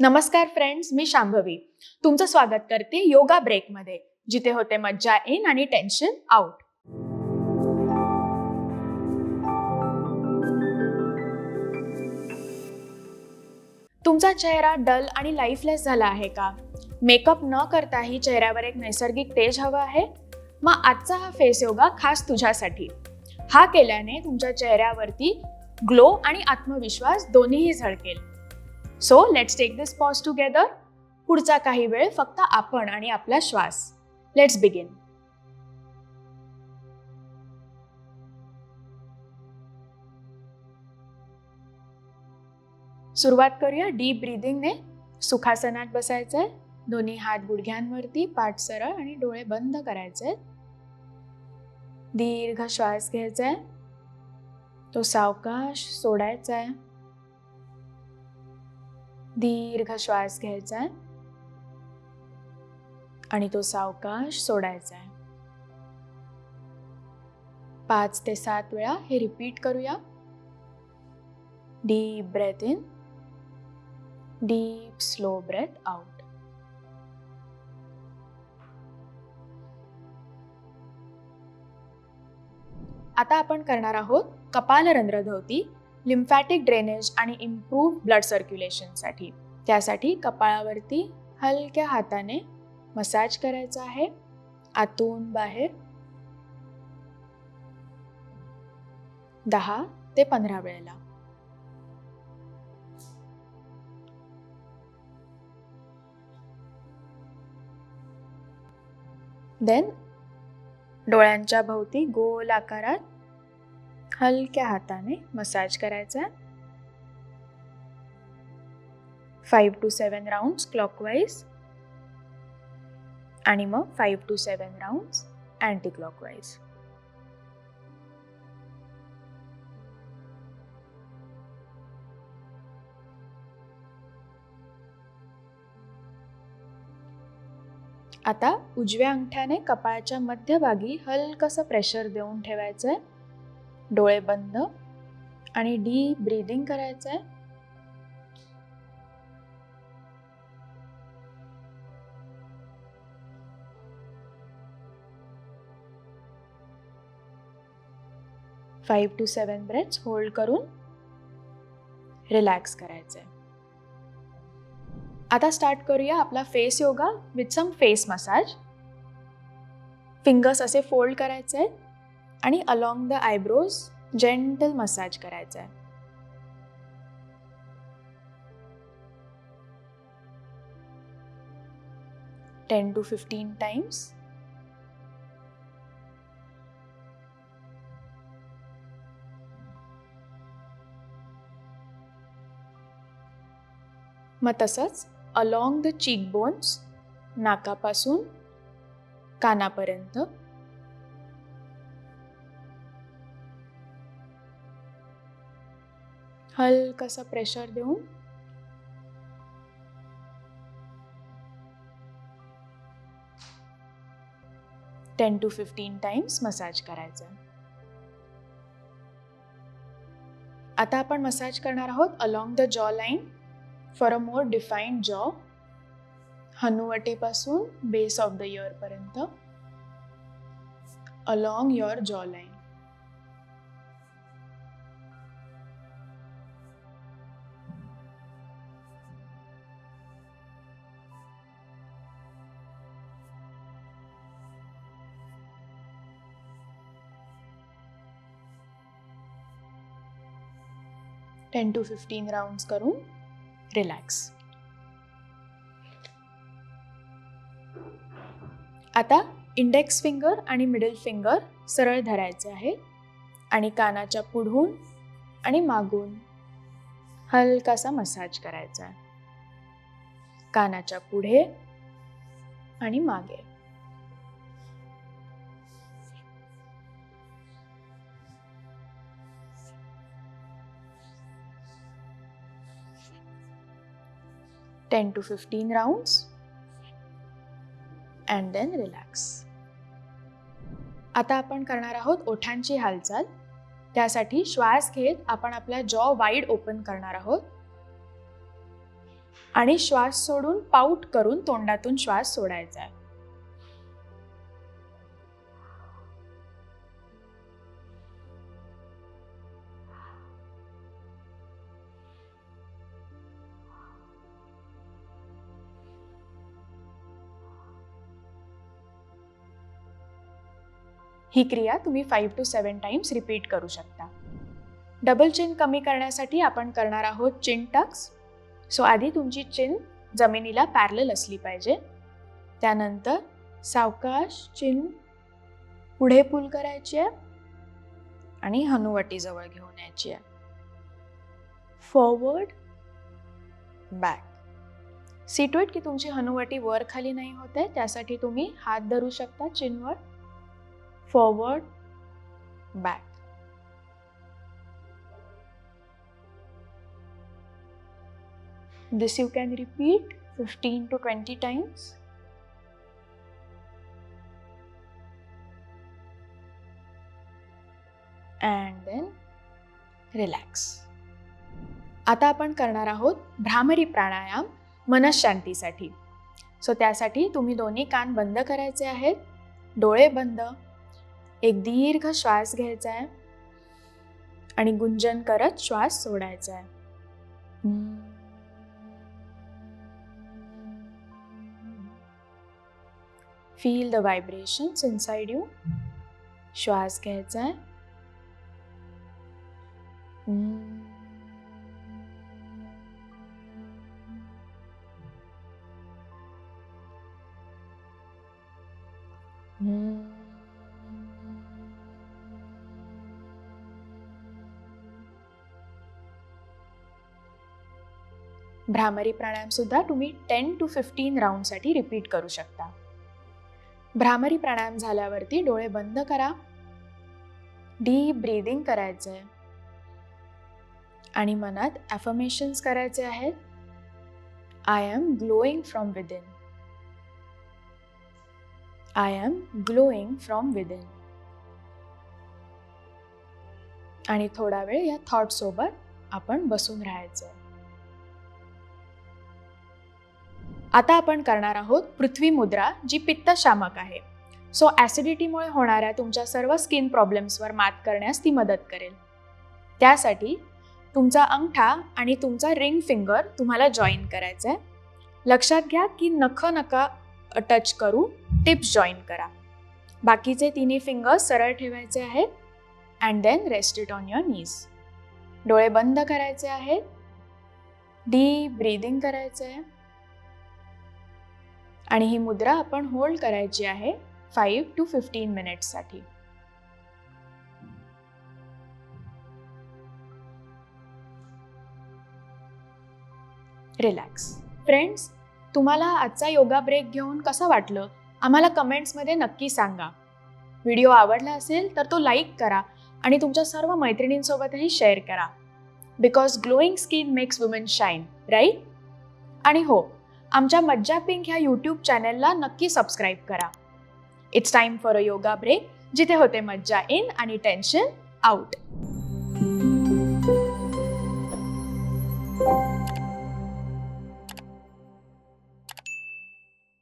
नमस्कार फ्रेंड्स मी शांभवी. तुमचं स्वागत करते योगा ब्रेकमध्ये जिथे होते मज्जा इन आणि टेन्शन आउट तुमचा चेहरा डल आणि लाईफलेस झाला आहे का? मेकअप न करताही चेहऱ्यावर एक नैसर्गिक तेज हवं आहे? मग आजचा हा फेस योगा खास तुझ्यासाठी. हा केल्याने तुमच्या चेहऱ्यावरती ग्लो आणि आत्मविश्वास दोन्हीही झळकेल. So let's take this pause together पुढचा काही वेळ फक्त आपण आणि आपला श्वास. लेट्स बिगिन सुरुवात करूया डीप ब्रीदिंगने सुखासनात बसायचं आहे दोन्ही हात गुडघ्यांवरती पाठ सरळ आणि डोळे बंद करायचे दीर्घ श्वास घ्यायचा आहे तो सावकाश सोडायचा आहे दीर्घ श्वास घ्यायचा आहे. आणि तो सावकाश सोडायचा आहे. पाच ते सात वेळा हे रिपीट करूया. Deep breath in deep slow breath out आता आपण करणार आहोत कपालरंध्रभोवती लिम्फॅटिक ड्रेनेज आणि इम्प्रूव्ह ब्लड सर्क्युलेशनसाठी त्यासाठी कपाळावरती हलक्या हाताने मसाज करायचा आहे. आतून बाहेर. दहा ते पंधरा वेळेला. देन डोळ्यांच्या भोवती गोल आकारात हलक्या हाताने मसाज करायचा five to seven rounds clockwise आणि मग five to seven rounds anti clockwise आता उजव्या अंगठ्याने कपाळाच्या मध्यभागी हलकसं प्रेशर देऊन ठेवायचं आहे. डोळे बंद आणि डी ब्रीदिंग करायचं आहे five to seven breaths hold करून रिलॅक्स करायचं आहे आता स्टार्ट करूया आपला face yoga with some face massage fingers असे फोल्ड करायचे आहेत आणि along the eyebrows gentle massage करायचा आहे टेन टू फिफ्टीन टाइम्स मग तसंच अलॉंग द चीक बोन्स नाकापासून कानापर्यंत. हलकसा प्रेशर देऊन ten to fifteen times massage करायचं. आता आपण मसाज करणार आहोत along the jaw line for a more defined jaw हनुवटीपासून base of the इयरपर्यंत along your jaw line ten to fifteen rounds करून रिलॅक्स आता इंडेक्स फिंगर आणि मिडल फिंगर सरळ धरायचे आहे आणि कानाच्या पुढून आणि मागून हलकासा मसाज करायचा आहे. कानाच्या पुढे आणि मागे. Ten to fifteen rounds and then relax आता आपण करणार आहोत ओठांची हालचाल. त्यासाठी श्वास घेत आपण आपला जॉ वाईड ओपन करणार आहोत. आणि श्वास सोडून पाऊट करून तोंडातून श्वास सोडायचा आहे. ही क्रिया तुम्ही five to seven times repeat करू शकता. डबल चिन कमी करण्यासाठी आपण करणार आहोत चिन टक्स सो आधी तुमची चिन जमिनीला पॅरल असली पाहिजे. त्यानंतर सावकाश चिन पुढे पूल करायची आहे आणि हनुवटीजवळ घेऊन यायची आहे. फॉरवर्ड बॅक सिटवेट की तुमची हनुवटी वर खाली नाही होते त्यासाठी तुम्ही हात धरू शकता चिनवर forward, back. This you can repeat 15 to 20 times. And then relax. आता आपण करणार आहोत भ्रामरी प्राणायाम मनशांतीसाठी सो त्यासाठी तुम्ही दोन्ही कान बंद करायचे आहेत डोळे बंद एक दीर्घ श्वास घ्यायचा आहे आणि गुंजन करत श्वास सोडायचा आहे. Feel the vibrations inside you श्वास घ्यायचा आहे. Hmm. भ्रामरी प्राणायामसुद्धा तुम्ही टेन टू फिफ्टीन राऊंडसाठी रिपीट करू शकता. भ्रामरी प्राणायाम झाल्यावरती डोळे बंद करा. डीप ब्रीदिंग करायचं आहे आणि मनात ॲफर्मेशन्स करायचे आहेत. I am glowing from within I am glowing from within आणि थोडा वेळ या थॉटसोबत आपण बसून राहायचं. आता आपण करणार आहोत पृथ्वी मुद्रा जी पित्तशामक आहे. सो ॲसिडिटीमुळे होणाऱ्या तुमच्या सर्व स्किन प्रॉब्लेम्सवर मात करण्यास ती मदत करेल. त्यासाठी तुमचा अंगठा आणि तुमचा रिंग फिंगर तुम्हाला जॉईन करायचा आहे लक्षात घ्या की नख नका टच करू टिप्स जॉईन करा. बाकीचे तिन्ही फिंगर्स सरळ ठेवायचे आहेत and then rest it on your knees डोळे बंद करायचे आहेत. डीप ब्रीदिंग करायचं आहे आणि ही मुद्रा आपण होल्ड करायची आहे फाईव्ह टू फिफ्टीन मिनिट्ससाठी रिलॅक्स फ्रेंड्स तुम्हाला आजचा योगा ब्रेक घेऊन कसं वाटलं? आम्हाला कमेंट्समध्ये नक्की सांगा. व्हिडिओ आवडला असेल तर तो लाईक करा आणि तुमच्या सर्व मैत्रिणींसोबतही शेअर करा. Because glowing skin makes women shine right आणि हो आमच्या मज्जा पिंक ह्या यूट्यूब चॅनलला नक्की सबस्क्राईब करा. It's time for a yoga break जिथे होते मज्जा इन आणि टेन्शन आउट